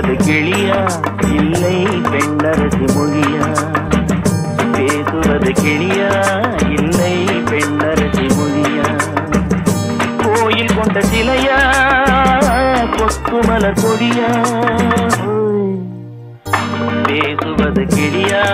கிளியா? இல்லை பெண்ணரசி மொழியா? பேசுவது கிளியா? இல்லை பெண்ணரசி மொழியா? கோயில் கொண்ட சிலையா? கொத்துமலர் கொடியா பேசுவது கிளியா?